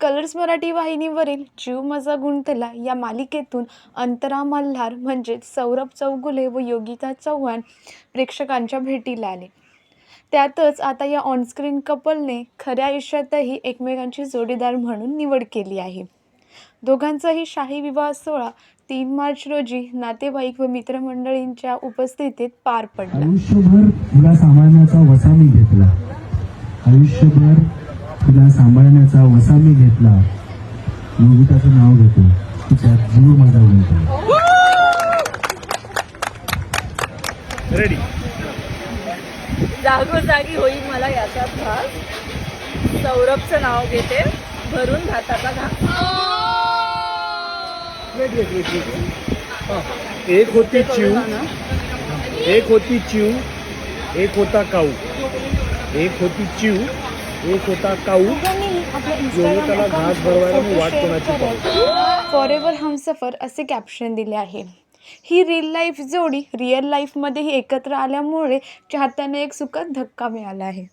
Colours Marathi वाहिनीवरील जीव माझा गुंतला या मालिकेतून अंतरा मल्हार म्हणजेच सौरभ चौगुले व योगिता चव्हाण प्रेक्षकांच्या भेटीला आले. त्यातच आता या ऑनस्क्रीन कपलने खऱ्या आयुष्यातही एकमेकांची जोडीदार म्हणून निवड केली आहे. दोघांचाही शाही विवाह सोहळा तीन मार्च रोजी नातेवाईक व मित्रमंडळींच्या उपस्थितीत पार पडला. आयुष्यभर तुला सांभाळण्याचा वसा मी घेतला. आयुष्यभर तुला सांभाळण्याचा वसा मी घेतला. योगिताचं नाव घेतो. तिच्यात जीव माझा गुंतला रेडी जागोजागी होईल मला याचा भाग. सौरभचं नाव घेते. भरून भाताचा घास वेट वेट वेट वेट हा. एक होती चिव एक होती चिव एक होता काऊ. एक होती चिव एक होता काऊ योगिताला घास भरवायला मी वाट कोणाची फॉर एव्हर हमसफर असे कॅप्शन दिले आहे. ही रिअल लाईफ जोडी रिअल लाईफमध्येही एकत्र आल्यामुळे चाहत्यांना एक सुखद धक्का मिळाला आहे.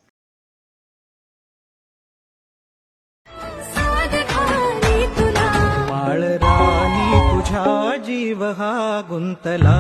जीव हा गुंतला.